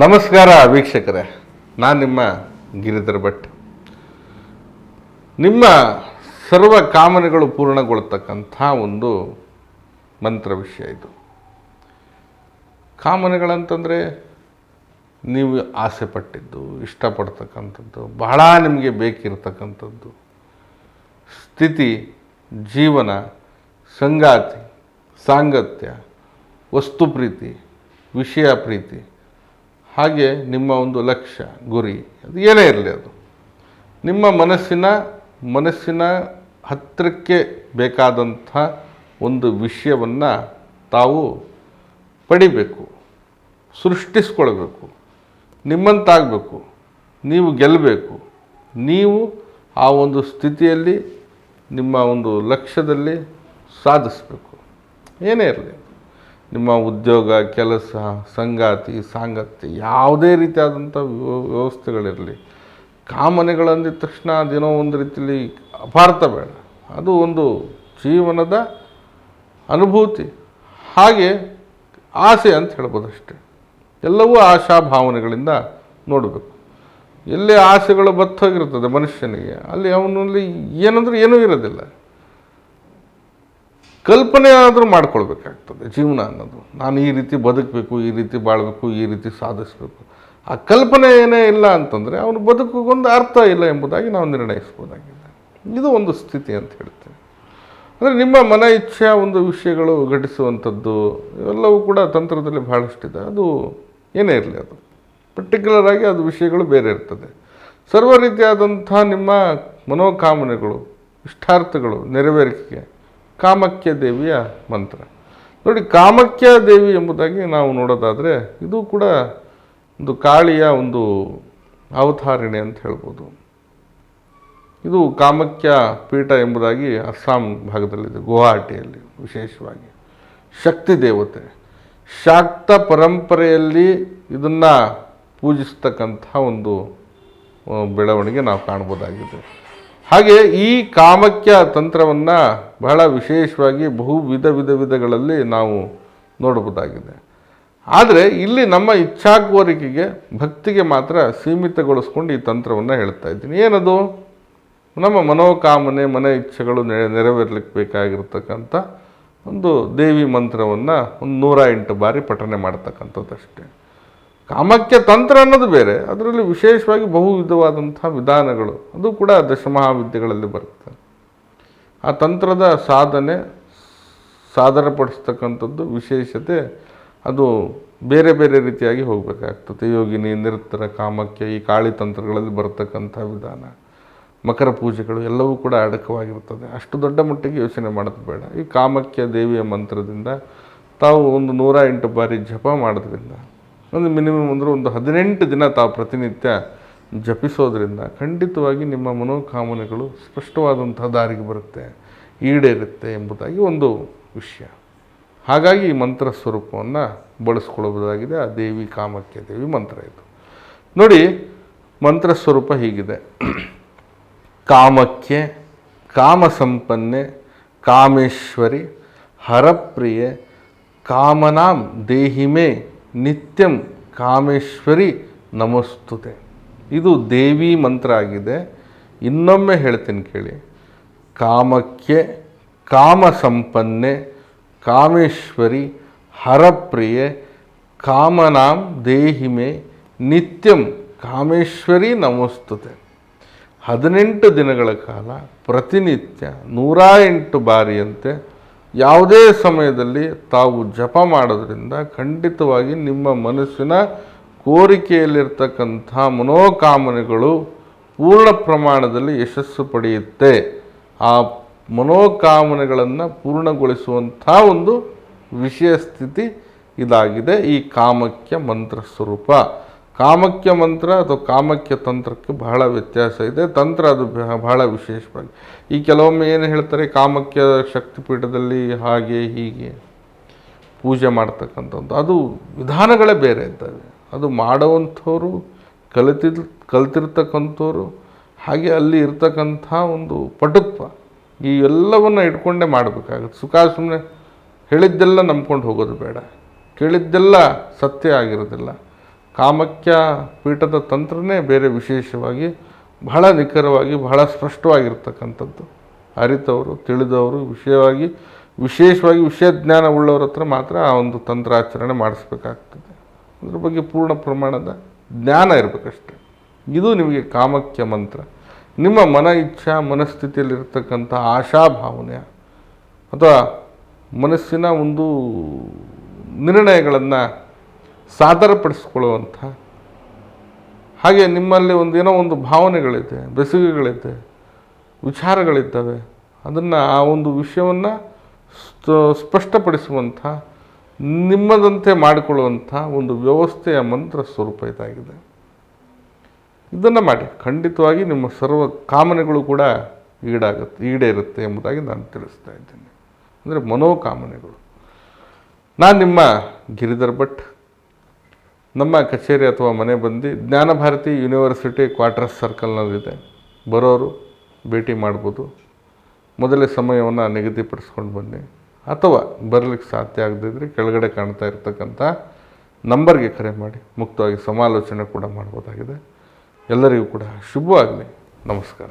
ನಮಸ್ಕಾರ ವೀಕ್ಷಕರೇ, ನಾನು ನಿಮ್ಮ ಗಿರಿಧರ್ ಭಟ್. ನಿಮ್ಮ ಸರ್ವ ಕಾಮನೆಗಳು ಪೂರ್ಣಗೊಳ್ತಕ್ಕಂಥ ಒಂದು ಮಂತ್ರ ವಿಷಯ ಇದು. ಕಾಮನೆಗಳಂತಂದರೆ ನೀವು ಆಸೆ ಪಟ್ಟಿದ್ದು ಇಷ್ಟಪಡ್ತಕ್ಕಂಥದ್ದು, ಬಹಳ ನಿಮಗೆ ಬೇಕಿರತಕ್ಕಂಥದ್ದು. ಸ್ಥಿತಿ, ಜೀವನ, ಸಂಗಾತಿ, ಸಾಂಗತ್ಯ, ವಸ್ತು ಪ್ರೀತಿ, ವಿಷಯ ಪ್ರೀತಿ ಹಾಗೆ ನಿಮ್ಮ ಒಂದು ಲಕ್ಷ್ಯ, ಗುರಿ, ಅದು ಏನೇ ಇರಲಿ ಅದು. ನಿಮ್ಮ ಮನಸ್ಸಿನ ಮನಸ್ಸಿನ ಹತ್ತಿರಕ್ಕೆ ಬೇಕಾದಂಥ ಒಂದು ವಿಷಯವನ್ನು ತಾವು ಪಡಿಬೇಕು, ಸೃಷ್ಟಿಸ್ಕೊಳ್ಬೇಕು, ನಿಮ್ಮಂತಾಗಬೇಕು, ನೀವು ಗೆಲ್ಲಬೇಕು ನೀವು ಆ ಒಂದು ಸ್ಥಿತಿಯಲ್ಲಿ, ನಿಮ್ಮ ಒಂದು ಲಕ್ಷ್ಯದಲ್ಲಿ ಸಾಧಿಸಬೇಕು. ಏನೇ ಇರಲಿ ನಿಮ್ಮ ಉದ್ಯೋಗ, ಕೆಲಸ, ಸಂಗಾತಿ ಸಾಂಗತ್ಯ ಯಾವುದೇ ರೀತಿಯಾದಂಥ ವ್ಯವ- ವ್ಯವಸ್ಥೆಗಳಿರಲಿ. ಕಾಮನೆಗಳಂದಿದ ತಕ್ಷಣ ಅದೇನೋ ಒಂದು ರೀತಿಯಲ್ಲಿ ಅಪಾರ್ಥ ಬೇಡ. ಅದು ಒಂದು ಜೀವನದ ಅನುಭೂತಿ. ಹಾಗೆ ಆಸೆ ಅಂತ ಹೇಳ್ಬೋದು ಅಷ್ಟೆ ಎಲ್ಲವೂ ಆಶಾ ಭಾವನೆಗಳಿಂದ ನೋಡಬೇಕು. ಎಲ್ಲಿ ಆಸೆಗಳು ಬತ್ತೋಗಿರ್ತದೆ ಮನುಷ್ಯನಿಗೆ, ಅಲ್ಲಿ ಅವನಲ್ಲಿ ಏನಂದ್ರೆ ಏನೂ ಇರೋದಿಲ್ಲ. ಕಲ್ಪನೆ ಆದರೂ ಮಾಡ್ಕೊಳ್ಬೇಕಾಗ್ತದೆ, ಜೀವನ ಅನ್ನೋದು. ನಾನು ಈ ರೀತಿ ಬದುಕಬೇಕು, ಈ ರೀತಿ ಬಾಳಬೇಕು, ಈ ರೀತಿ ಸಾಧಿಸಬೇಕು. ಆ ಕಲ್ಪನೆ ಏನೇ ಇಲ್ಲ ಅಂತಂದರೆ ಅವನು ಬದುಕಿಗೊಂದು ಅರ್ಥ ಇಲ್ಲ ಎಂಬುದಾಗಿ ನಾವು ನಿರ್ಣಯಿಸ್ಬೋದಾಗಿದೆ. ಇದು ಒಂದು ಸ್ಥಿತಿ ಅಂತ ಹೇಳ್ತೇನೆ. ಅಂದರೆ ನಿಮ್ಮ ಮನ ಇಚ್ಛೆಯ ಒಂದು ವಿಷಯಗಳು ಘಟಿಸುವಂಥದ್ದು, ಇವೆಲ್ಲವೂ ಕೂಡ ತಂತ್ರದಲ್ಲಿ ಬಹಳಷ್ಟಿದೆ. ಅದು ಏನೇ ಇರಲಿ ಅದು. ಪರ್ಟಿಕ್ಯುಲರ್ ಆಗಿ ಅದು ವಿಷಯಗಳು ಬೇರೆ ಇರ್ತದೆ. ಸರ್ವ ರೀತಿಯಾದಂಥ ನಿಮ್ಮ ಮನೋಕಾಮನೆಗಳು, ಇಷ್ಟಾರ್ಥಗಳು, ನೆರವೇರಿಕೆಗೆ ಕಾಮಕ್ಯ ದೇವಿಯ ಮಂತ್ರ. ನೋಡಿ ಕಾಮಕ್ಯ ದೇವಿ ಎಂಬುದಾಗಿ ನಾವು ನೋಡೋದಾದರೆ ಇದು ಕೂಡ ಒಂದು ಕಾಳಿಯ ಒಂದು ಅವತಾರಣೆ ಅಂತ ಹೇಳ್ಬೋದು. ಇದು ಕಾಮಕ್ಯ ಪೀಠ ಎಂಬುದಾಗಿ ಅಸ್ಸಾಂ ಭಾಗದಲ್ಲಿದೆ, ಗುವಾಹಟಿಯಲ್ಲಿ ವಿಶೇಷವಾಗಿ. ಶಕ್ತಿ ದೇವತೆ. ಶಾಕ್ತ ಪರಂಪರೆಯಲ್ಲಿ ಇದನ್ನು ಪೂಜಿಸ್ತಕ್ಕಂಥ ಒಂದು ಬೆಳವಣಿಗೆ ನಾವು ಕಾಣ್ಬೋದಾಗಿದೆ ಹಾಗೆ ಈ ಕಾಮಕ್ಯ ತಂತ್ರವನ್ನು ಬಹಳ ವಿಶೇಷವಾಗಿ ಬಹು ವಿಧ ವಿಧ ವಿಧಗಳಲ್ಲಿ ನಾವು ನೋಡಬಹುದಾಗಿದೆ. ಆದರೆ ಇಲ್ಲಿ ನಮ್ಮ ಇಚ್ಛಾ ಕೋರಿಕೆಗೆ ಭಕ್ತಿಗೆ ಮಾತ್ರ ಸೀಮಿತಗೊಳಿಸ್ಕೊಂಡು ಈ ತಂತ್ರವನ್ನು ಹೇಳ್ತಾ ಇದ್ದೀನಿ. ಏನದು? ನಮ್ಮ ಮನೋಕಾಮನೆ, ಮನ ಇಚ್ಛೆಗಳು ನೆರೆ ನೆರವೇರ್ಲಿಕ್ಕೆ ಬೇಕಾಗಿರ್ತಕ್ಕಂಥ ಒಂದು ದೇವಿ ಮಂತ್ರವನ್ನು ಒಂದು ನೂರ ಎಂಟು ಬಾರಿ ಪಠನೆ ಮಾಡ್ತಕ್ಕಂಥದ್ದು ಅಷ್ಟೇ. ಕಾಮಕ್ಯ ತಂತ್ರ ಅನ್ನೋದು ಬೇರೆ, ಅದರಲ್ಲಿ ವಿಶೇಷವಾಗಿ ಬಹು ವಿಧವಾದಂಥ ವಿಧಾನಗಳು, ಅದು ಕೂಡ ದಶಮಹಾವಿದ್ಯೆಗಳಲ್ಲಿ ಬರುತ್ತೆ. ಆ ತಂತ್ರದ ಸಾಧನೆ ಸಾಧನಪಡಿಸ್ತಕ್ಕಂಥದ್ದು ವಿಶೇಷತೆ ಅದು ಬೇರೆ ಬೇರೆ ರೀತಿಯಾಗಿ ಹೋಗಬೇಕಾಗ್ತದೆ. ಯೋಗಿನಿ ನಿರುತ್ತರ ಕಾಮಕ್ಯ, ಈ ಕಾಳಿ ತಂತ್ರಗಳಲ್ಲಿ ಬರ್ತಕ್ಕಂಥ ವಿಧಾನ, ಮಕರ ಪೂಜೆಗಳು ಎಲ್ಲವೂ ಕೂಡ ಅಡಕವಾಗಿರ್ತದೆ ಅಷ್ಟು ದೊಡ್ಡ ಮಟ್ಟಿಗೆ ಯೋಚನೆ ಮಾಡೋದು ಬೇಡ. ಈ ಕಾಮಕ್ಯ ದೇವಿಯ ಮಂತ್ರದಿಂದ ತಾವು ಒಂದು ನೂರ ಎಂಟು ಬಾರಿ ಜಪ ಮಾಡೋದ್ರಿಂದ ಒಂದು ಮಿನಿಮಮ್ ಅಂದರೆ ಒಂದು ಹದಿನೆಂಟು ದಿನ ತಾವು ಪ್ರತಿನಿತ್ಯ ಜಪಿಸೋದ್ರಿಂದ ಖಂಡಿತವಾಗಿ ನಿಮ್ಮ ಮನೋಕಾಮನೆಗಳು ಸ್ಪಷ್ಟವಾದಂಥ ದಾರಿಗೆ ಬರುತ್ತೆ, ಈಡೇರುತ್ತೆ ಎಂಬುದಾಗಿ ಒಂದು ವಿಷಯ. ಹಾಗಾಗಿ ಈ ಮಂತ್ರ ಸ್ವರೂಪವನ್ನು ಬಳಸ್ಕೊಳ್ಳಬಹುದಾಗಿದೆ. ಆ ದೇವಿ ಕಾಮಕ್ಯ ದೇವಿ ಮಂತ್ರ ಇದು. ನೋಡಿ, ಮಂತ್ರ ಸ್ವರೂಪ ಹೀಗಿದೆ. ಕಾಮಕ್ಕೆ ಕಾಮಸಂಪನ್ನೆ ಕಾಮೇಶ್ವರಿ ಹರಪ್ರಿಯೆ ಕಾಮನಾಂ ದೇಹಿಮೆ ನಿತ್ಯಂ ಕಾಮೇಶ್ವರಿ ನಮಸ್ತುತೆ. ಇದು ದೇವಿ ಮಂತ್ರ ಆಗಿದೆ. ಇನ್ನೊಮ್ಮೆ ಹೇಳ್ತೀನಿ ಕೇಳಿ. ಕಾಮಕ್ಕೆ ಕಾಮ ಸಂಪನ್ನೆ ಕಾಮೇಶ್ವರಿ, ಹರಪ್ರಿಯೆ, ಕಾಮನಾಂ ದೇಹಿಮೆ, ನಿತ್ಯಂ ಕಾಮೇಶ್ವರಿ ನಮಸ್ತುತೆ. ಹದಿನೆಂಟು ದಿನಗಳ ಕಾಲ ಪ್ರತಿನಿತ್ಯ ನೂರ ಎಂಟು ಬಾರಿಯಂತೆ ಯಾವುದೇ ಸಮಯದಲ್ಲಿ ತಾವು ಜಪ ಮಾಡೋದ್ರಿಂದ ಖಂಡಿತವಾಗಿ ನಿಮ್ಮ ಮನಸ್ಸಿನ ಕೋರಿಕೆಯಲ್ಲಿರ್ತಕ್ಕಂಥ ಮನೋಕಾಮನೆಗಳು ಪೂರ್ಣ ಪ್ರಮಾಣದಲ್ಲಿ ಯಶಸ್ಸು ಪಡೆಯುತ್ತೆ. ಆ ಮನೋಕಾಮನೆಗಳನ್ನು ಪೂರ್ಣಗೊಳಿಸುವಂಥ ಒಂದು ವಿಷಯ ಸ್ಥಿತಿ ಇದಾಗಿದೆ. ಈ ಕಾಮಕ್ಯ ಮಂತ್ರ ಸ್ವರೂಪ. ಕಾಮಕ್ಯ ಮಂತ್ರ ಅಥವಾ ಕಾಮಕ್ಯ ತಂತ್ರಕ್ಕೆ ಬಹಳ ವ್ಯತ್ಯಾಸ ಇದೆ. ತಂತ್ರ ಅದು ಬಹ- ಬಹಳ ವಿಶೇಷವಾಗಿ. ಈ ಕೆಲವೊಮ್ಮೆ ಏನು ಹೇಳ್ತಾರೆ? ಕಾಮಕ್ಯ ಶಕ್ತಿಪೀಠದಲ್ಲಿ ಹಾಗೆ ಹೀಗೆ ಪೂಜೆ ಮಾಡ್ತಕ್ಕಂಥದ್ದು. ಅದು ವಿಧಾನಗಳೇ ಬೇರೆ ಇದ್ದಾವೆ. ಅದು ಮಾಡುವಂಥವ್ರು, ಕಲಿತಿದ್, ಕಲ್ತಿರ್ತಕ್ಕಂಥವ್ರು, ಹಾಗೆ ಅಲ್ಲಿ ಇರ್ತಕ್ಕಂಥ ಒಂದು ಪಟುತ್ವ ಈ ಎಲ್ಲವನ್ನು ಇಟ್ಕೊಂಡೇ ಮಾಡಬೇಕಾಗುತ್ತೆ. ಸುಖ ಸುಮ್ಮನೆ ಹೇಳಿದ್ದೆಲ್ಲ ನಂಬ್ಕೊಂಡು ಹೋಗೋದು ಬೇಡ. ಕೇಳಿದ್ದೆಲ್ಲ ಸತ್ಯ ಆಗಿರೋದಿಲ್ಲ. ಕಾಮಕ್ಯ ಪೀಠದ ತಂತ್ರನೇ ಬೇರೆ ವಿಶೇಷವಾಗಿ ಬಹಳ ನಿಖರವಾಗಿ, ಬಹಳ ಸ್ಪಷ್ಟವಾಗಿರ್ತಕ್ಕಂಥದ್ದು. ಅರಿತವರು, ತಿಳಿದವರು, ವಿಷಯವಾಗಿ, ವಿಶೇಷವಾಗಿ ವಿಷಯ ಜ್ಞಾನ ಉಳ್ಳವ್ರ ಹತ್ರ ಮಾತ್ರ ಆ ಒಂದು ತಂತ್ರಾಚರಣೆ ಮಾಡಿಸ್ಬೇಕಾಗ್ತದೆ. ಅದ್ರ ಬಗ್ಗೆ ಪೂರ್ಣ ಪ್ರಮಾಣದ ಜ್ಞಾನ ಇರಬೇಕಷ್ಟೆ. ಇದು ನಿಮಗೆ ಕಾಮಕ್ಯ ಮಂತ್ರ. ನಿಮ್ಮ ಮನ ಇಚ್ಛಾ ಮನಸ್ಥಿತಿಯಲ್ಲಿರ್ತಕ್ಕಂಥ ಆಶಾಭಾವನೆ ಅಥವಾ ಮನಸ್ಸಿನ ಒಂದು ನಿರ್ಣಯಗಳನ್ನು ಸಾದರಪಡಿಸ್ಕೊಳ್ಳುವಂಥ ಹಾಗೆ ನಿಮ್ಮಲ್ಲಿ ಒಂದು ಏನೋ ಒಂದು ಭಾವನೆಗಳಿದೆ, ಬೆಸುಗೆಗಳಿದೆ, ವಿಚಾರಗಳಿದ್ದಾವೆ. ಅದನ್ನು ಆ ಒಂದು ವಿಷಯವನ್ನು ಸ್ಪಷ್ಟಪಡಿಸುವಂಥ ನಿಮ್ಮದಂತೆ ಮಾಡಿಕೊಳ್ಳುವಂಥ ಒಂದು ವ್ಯವಸ್ಥೆಯ ಮಂತ್ರ ಸ್ವರೂಪ ಇದಾಗಿದೆ. ಇದನ್ನು ಮಾಡಿ, ಖಂಡಿತವಾಗಿ ನಿಮ್ಮ ಸರ್ವ ಕಾಮನೆಗಳು ಕೂಡ ಈಡಾಗುತ್ತೆ ಈಡೇರುತ್ತೆ ಎಂಬುದಾಗಿ ನಾನು ತಿಳಿಸ್ತಾ ಇದ್ದೇನೆ. ಅಂದರೆ ಮನೋಕಾಮನೆಗಳು. ನಾನು ನಿಮ್ಮ ಗಿರಿಧರ್ ಭಟ್. ನಮ್ಮ ಕಚೇರಿ ಅಥವಾ ಮನೆ ಬಂದು ಜ್ಞಾನಭಾರತಿ ಯೂನಿವರ್ಸಿಟಿ ಕ್ವಾರ್ಟರ್ಸ್ ಸರ್ಕಲ್ನಲ್ಲಿದೆ. ಬರೋರು ಭೇಟಿ ಮಾಡ್ಬೋದು. ಮೊದಲೇ ಸಮಯವನ್ನು ನಿಗದಿಪಡಿಸ್ಕೊಂಡು ಬನ್ನಿ. ಅಥವಾ ಬರಲಿಕ್ಕೆ ಸಾಧ್ಯ ಆಗದಿದ್ದರೆ ಕೆಳಗಡೆ ಕಾಣ್ತಾ ಇರತಕ್ಕಂಥ ನಂಬರ್ಗೆ ಕರೆ ಮಾಡಿ ಮುಕ್ತವಾಗಿ ಸಮಾಲೋಚನೆ ಕೂಡ ಮಾಡ್ಬೋದಾಗಿದೆ. ಎಲ್ಲರಿಗೂ ಕೂಡ ಶುಭವಾಗಲಿ. ನಮಸ್ಕಾರ.